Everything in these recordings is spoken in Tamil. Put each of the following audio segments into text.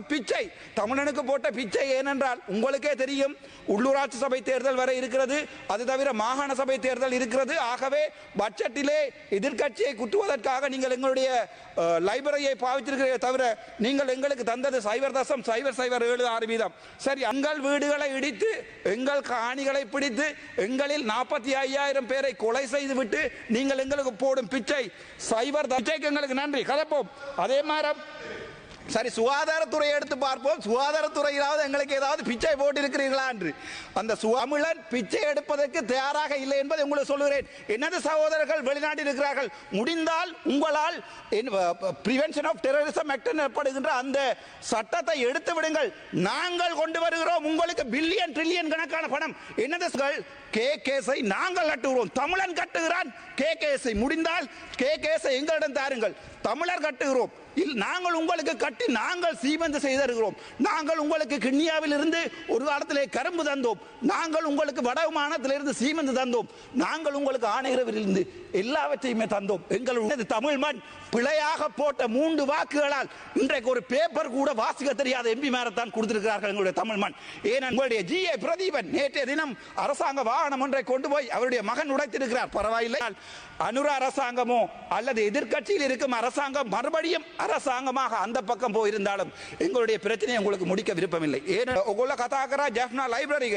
ஒரு பிச்சை. தமிழனுக்கு போட்ட பிச்சை ஏனென்றால் உங்களுக்கே தெரியும் உள்ளூராட்சி சபை தேர்தல் வரை இருக்கிறது. அது தவிர மாகாண சபை தேர்தல் இருக்கிறது. ஆகவே பட்ஜெட்டிலே எதிர்க்கட்சியை குத்துவதற்காக நீங்கள் எங்களுடைய லைப்ரரியை பாவிச்சிருக்கிறீர்கள் தவிர நீங்கள் எங்களுக்கு தந்தது சைவர் தசம் சைவர் சைவர் ஏழு ஆறு வீதம். சரி எங்கள் வீடுகளை இடித்து எங்கள் காணிகளை பிடித்து எங்களில் நாற்பத்தி ஐயாயிரம் பேரை கொலை செய்து விட்டு நீங்கள் எங்களுக்கு போடும் பிச்சை. சைபர் தச்சைக்கு எங்களுக்கு நன்றி. கதப்போம். அதே மாதிரி சரி சுகாதாரத்துறையை எடுத்து பார்ப்போம். சுகாதாரத்துறையிலாவது எங்களுக்கு ஏதாவது பிச்சை போட்டிருக்கிறீர்களா என்று. அந்த தமிழன் பிச்சை எடுப்பதற்கு தயாராக இல்லை என்பதை உங்களுக்கு சொல்லுகிறேன். எனது சகோதரர்கள் வெளிநாட்டில் இருக்கிறார்கள்? முடிந்தால் உங்களால் பிரிவென்ஷன் ஆஃப் டெரரிசம் ஆக்ட் எனப்படுகின்ற அந்த சட்டத்தை எடுத்து விடுங்கள். நாங்கள் கொண்டு வருகிறோம். உங்களுக்கு பில்லியன் ட்ரில்லியன் கணக்கான பணம். என்னது கே கேஸை நாங்கள் கட்டுகிறோம். தமிழன் கட்டுகிறான். கே கேஸை முடிந்தால் கே கேஸை எங்களிடம் தாருங்கள். தமிழர் கட்டுகிறோம். நாங்கள் உங்களுக்கு கட்டி நாங்கள் சீமந்து செய்திருக்கிறோம். நாங்கள் உங்களுக்கு கிண்ணியாவில் இருந்து ஒரு காலத்திலே கரும்பு தந்தோம். நாங்கள் உங்களுக்கு வடமானத்திலிருந்து சீமந்து தந்தோம். நாங்கள் உங்களுக்கு ஆணையரவிலிருந்து எல்லாவற்றையுமே தந்தோம். எங்களுடைய தமிழ் மண் பிழையாக போட்ட மூன்று வாக்குகளால் இன்றைக்கு ஒரு பேப்பர் கூட வாசிக்க தெரியாத எம்பி மேரத்தான் கொடுத்திருக்கிறார்கள் எங்களுடைய தமிழ் மண். ஏன் உங்களுடைய ஜி ஏ பிரதீபன் நேற்றைய தினம் அரசாங்க வாகனம் ஒன்றை கொண்டு போய் அவருடைய மகன் உடைத்திருக்கிறார். பரவாயில்லை. அனுர அரசாங்கமோ அல்லது எதிர்க்கட்சியில் இருக்கும் அரசாங்கம் மறுபடியும் அரசாங்கமாக அந்த பக்கம் போயிருந்தாலும் எங்களுடைய பிரச்சனையை உங்களுக்கு முடிக்க விருப்பமில்லை. ஏன்னா உங்கள கதாகரா ஜெஃப்னா லைப்ரரி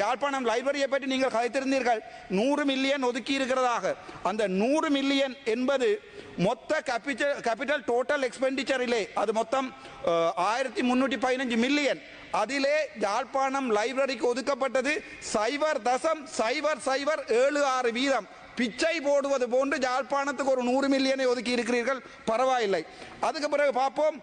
ஜாழ்ப்பாணம் லைப்ரரியை பற்றி நீங்கள் கதைத்திருந்தீர்கள். நூறு மில்லியன் ஒதுக்கி இருக்கிறதாக. அந்த நூறு மில்லியன் என்பது மொத்த கேபிட்டல் கேபிட்டல் டோட்டல் எக்ஸ்பெண்டிச்சரிலே அது மொத்தம் ஆயிரத்தி முன்னூற்றி பதினஞ்சு மில்லியன். அதிலே யாழ்ப்பாணம் லைப்ரரிக்கு ஒதுக்கப்பட்டது சைபர் தசம் சைபர் சைபர் ஏழு ஆறு வீதம். பிச்சை போடுவது போன்று யாழ்ப்பாணத்துக்கு ஒரு நூறு மில்லியனை ஒதுக்கி இருக்கிறீர்கள். பரவாயில்லை. அதுக்கு பிறகு பார்ப்போம்.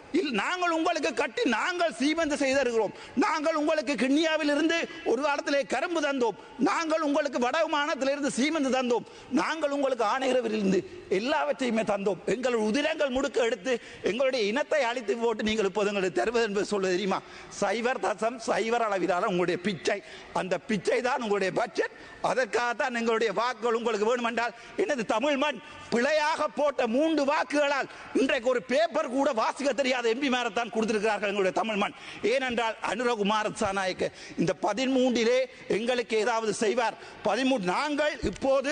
நாங்கள் உங்களுக்கு கட்டி நாங்கள் சீமந்து செய்திருக்கிறோம். நாங்கள் உங்களுக்கு கிண்ணியாவில் இருந்து ஒரு காலத்திலே கரும்பு தந்தோம். நாங்கள் உங்களுக்கு வடமானத்திலிருந்து சீமந்து தந்தோம். நாங்கள் உங்களுக்கு ஆணையரவிலிருந்து எல்லாவற்றையுமே தந்தோம். எங்கள் உதிரங்கள் முடுக்க எடுத்து எங்களுடைய இனத்தை அழித்து போட்டு நீங்கள் இப்போது எங்களுக்கு தருவது என்பது சொல்ல தெரியுமா? சைவர் தசம் சைவர் அளவிலான உங்களுடைய பிச்சை. அந்த பிச்சை தான் உங்களுடைய பட்ஜெட் அதற்காகத்தான் எங்களுடைய வாக்குகள் உங்களுக்கு வேணுமென்றால் எனது தமிழ் மண்? பிழையாக போட்ட மூன்று வாக்குகளால் இன்றைக்கு ஒரு பேப்பர் கூட வாசிக்க தெரியாத எம்பி மேரத்தான் கொடுத்திருக்கிறார்கள் எங்களுடைய தமிழ் மண். ஏனென்றால் அனுரகுமார் சாநாயக்க இந்த பதிமூன்றிலே எங்களுக்கு ஏதாவது செய்வார். பதிமூன்று நாங்கள் இப்போது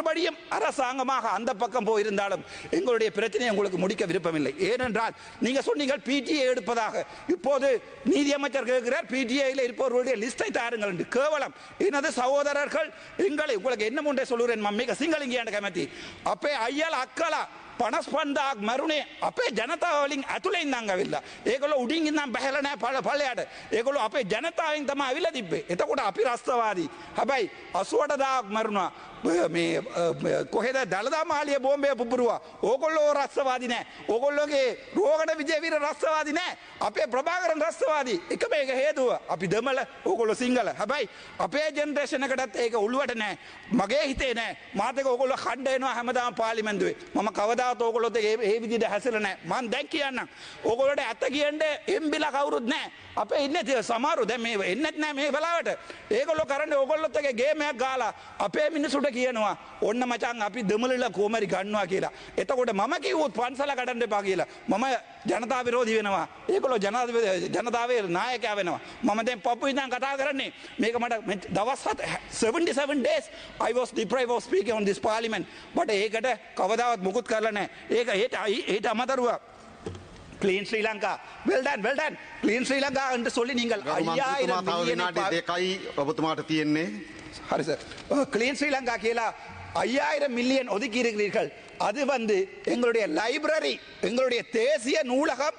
மறுபடியும் அரசாங்கமாக அந்த பக்கம் போயிருந்தாலும் எங்களுடைய பிரச்சனையை உங்களுக்கு முடிக்க விருப்பமில்லை. ஏனென்றால் நீங்க சொன்னீங்க பிடிஏ எடுப்பதாக. இப்போது நீதியமைச்சர் கேட்கிறார் பிடிஏயில் இருப்பவர்களுடைய லிஸ்டை தாருங்கள் என்று. கேவலம். எனது சகோதரர்கள் எங்களை உங்களுக்கு என்ன முன்னே சொல்லுகிறேன் மம்மிக சிங்களிங்க கமிட்டி. அப்பே ஐயல் அக்கலா පනස්පන්දාක් මරුණේ අපේ ජනතාවලින් ඇතුළෙන් දං ඇවිල්ලා. ඒකොල උඩින් ඉන්නම් බැහලනෑ පල පලයට ඒකොළු අපේ ජනතාවෙන් තම ඇවිල තිබේ එතකොට අපි රස්තවාදී. හැබැයි අසුවටදාක් මරුණා. මේ කොහෙද දළදා මාලිය බෝම්බය පුපුරුවා? ඕකොල්ලෝ රස්සවාදි නෑ. ඕකොල්ලොගේ රෝගට විජයවිර රස්සවාදි නෑ. අපේ ප්‍රභාකරන් රස්සවාදී එක මේක හේතුව. අපි දෙමල ඕකොල්ලො සිංහල. හැබැයි අපේ ජෙන්රේෂණකටත් ඒක උළුවට නෑ. මගේ හිතේ නෑ. මාතක ඔකොල්ල කණ්ඩයනවා හැමදාම පාලිමෙන්දුවේ මම කවදාවත් ඕකොලොත ඒ විදිට හැසල නෑ මන් දැක් කියන්න. ඕකොලට ඇත කියන්ට එම්බිල කවරුත් නෑ අප ඉන්න තිය සමාරු දැ මේ එන්නත් නෑ මේ වෙලාවට ඒකොලො කරන්න ඕකොල්ලොත්තගේ ගේමයක් ගාලා අපේ මිනිසුට කියනවා ඔන්න මචන් අපි දෙමලල කෝමරි ගන්නවා කියලා. එතකොට මම කිවූත් පන්සල කටන්ට පා කියලා මම ජනතා විරෝධී වෙනවා. ඒකොල ජනාධ ජනතාවේ නායකයා වෙනවා. මම දැන් පපු ඉදන් කතා කරන්නේ මේක මට දවස්හත් 77 days I was deprived of speaking on this parliament. but ඒකට කවදාවත් මුකුත් කරලා නැහැ. ඒක හෙට හෙට අමතරුව. Clean Sri Lanka well done well done clean Sri ලංකාන්ට සොලි නිගල් දෙකයි ඔබතුමාට තියෙන්නේ. හරිස ක්ලීන් ශ්‍රී ලංකා කියලා අයියායිර මිලියන් ඔදි කිරිකිරිකල් அது வந்து எங்களுடைய லைப்ரரி எங்களுடைய தேசிய நூலகம்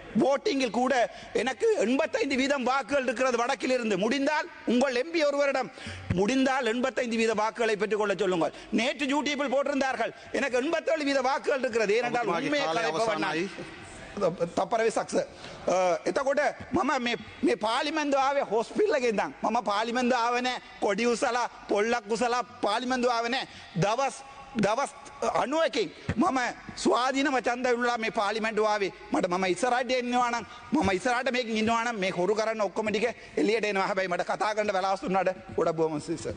votingல் கூட எனக்கு எண்பத்தைந்து வீதம் வாக்குகள் இருக்கிறது வடக்கில் இருந்து முடிந்தால் உங்கள் எம்பி ஒருவரிடம் முடிந்தால் எண்பத்தைந்து வீத வாக்குகளை பெற்றுக்கொள்ள சொல்லுங்கள் நேற்று யூடியூபில் போட்டிருந்தார்கள் எனக்கு எண்பத்தேழு வீத வாக்குகள் இருக்கிறது ஏனென்றால் ඔබතුමාගේ உண்மையை කාලය கதைப்பவன் நான். අවසානයි. තපරවි සක්ස එතකොට මම මේ- මේ පාලිමෙන්දුවාවේ හොස්පිල්ලක ඉදම් මම පාලිමෙන්ද ආවනෑ කොඩි උසලා පොල්ලක් උසලා පාලිමෙන්දු ආවනෑ දවස් දවස් අනුවකින් මම ස්වාධීනම චන්ද විල්ලා මේ පාලිමෙන්ටුවාවේ මට මම ඉස්සරට එන්නවානම් මම ඉස්සරට මේක ඉන්නවානම් මේ හොරු කරන්න ඔක්කොමටික එලියට එනවා. හැබැයි මට කතා කරන්න වෙලාස්තුන්නට ගොඩ බෝමසිස